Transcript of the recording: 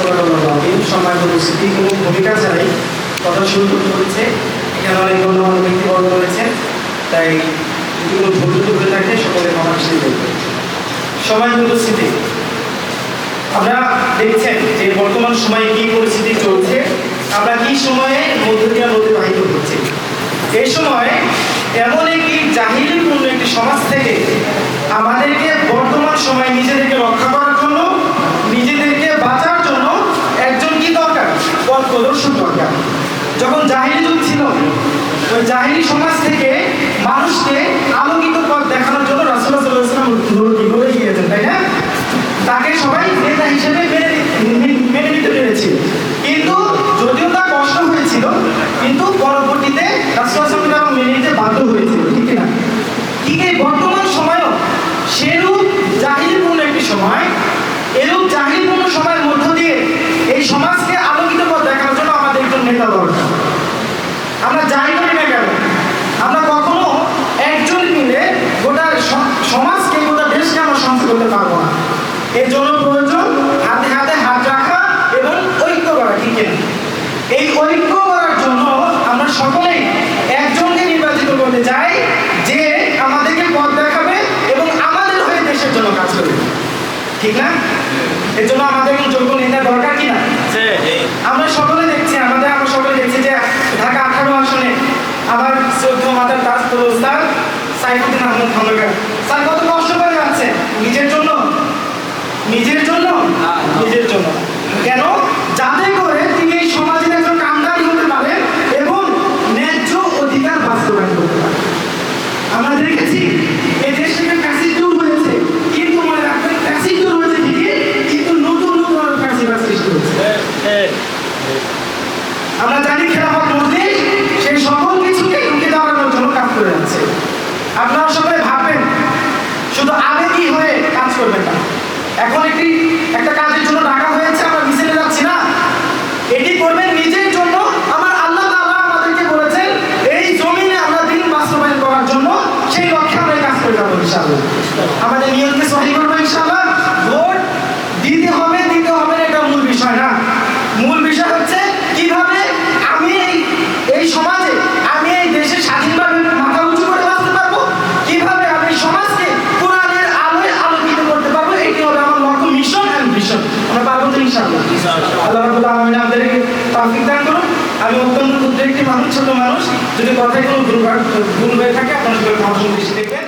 এখানে অনেক তাই সকলে আমরা দেখছেন যে বর্তমান সময়ে কি পরিস্থিতি চলছে, আমরা কি সময়ে মধ্য দিয়ে অতিবাহিত হচ্ছে। এই সময় এমন একটি জাহিলিপূর্ণ একটি সমাজ থেকে আমাদেরকে বর্তমান সময়ে নিজেদেরকে রক্ষা করার জন্য নিজেদেরকে বাঁচার জন্য একজন কি দরকার পথ প্রদর্শন দরকার যখন জাহিলি যুগ ছিল, ওই জাহিলি সমাজ থেকে মানুষকে আলোকিত পথ দেখানোর জন্য রাসুল্লাহ গিয়েছেন, তাই না? তাকে সবাই নেতা হিসেবে মেনে নিতে পেরেছে। কিন্তু যদিও তার কষ্ট হয়েছিল, কিন্তু পরবর্তীতে রাষ্ট্রসংঘ মেনে নিতে বাধ্য হয়েছিল, ঠিক না ঠিক এই বর্তমান সময়ও সেরূপ জাহিরপূর্ণ একটি সময়, এরূপ জাহিরপূর্ণ সময়ের মধ্য দিয়ে এই সমাজকে আলোকিত পথ দেখানোর জন্য আমাদের একজন নেতা দরকার আমরা যাই করি না কেন আমরা কখনো একজন মিলে গোটা স- সমাজকে গোটা দেশকে আমরা সংস্কার করতে পারব না এর জন্য প্রয়োজন হাতে হাতে হাত রাখা এবং ঐক্য করা ঠিক এই ঐক্য করার জন্য আমরা সকলেই একজনকে নির্বাচিত করতে চাই যে আমাদেরকে পথ দেখাবে এবং আমাদের হয়ে দেশের জন্য কাজ করবে। ঠিক না? এর জন্য আমাদের যোগ্য নেতা দরকার কি না? আমরা সকলে দেখছি আমাদের আমরা সকলে দেখছি যে ঢাকা আঠারো আসনে আমার শ্রদ্ধ মাতার তাজ ওস্তাদ সাইফুদ্দিন আহমদ খন্দকার। স্যার কত কষ্ট করে যাচ্ছে নিজের জন্য নিজের জন্য নিজের জন্য কেন যাতে করে তিনি এই সমাজের একজন কামদারি হতে পারেন এবং ন্যায্য অধিকার বাস্তবায়ন করতে পারেন আমরা দেখেছি এই দেশ থেকে ফ্যাসিস্ট দূর হয়েছে কিন্তু মনে রাখবেন ফ্যাসিস্ট দূর হয়েছে ঠিকই কিন্তু নতুন নতুন ফ্যাসিবাদ সৃষ্টি হচ্ছে আমরা জানি খেলাফত মজলিস সেই সকল কিছুকে রুখে দাঁড়ানোর জন্য কাজ করে যাচ্ছে আপনারা সবাই ভাববেন শুধু আবেগী হয়ে কাজ করবেন না এখন আমি অত্যন্ত ক্ষুদ্র একটি মানুষ, ছোট মানুষ। যদি কথায় কোনো ভুল হয়ে থাকে, আপনার ক্ষমা দেখবেন।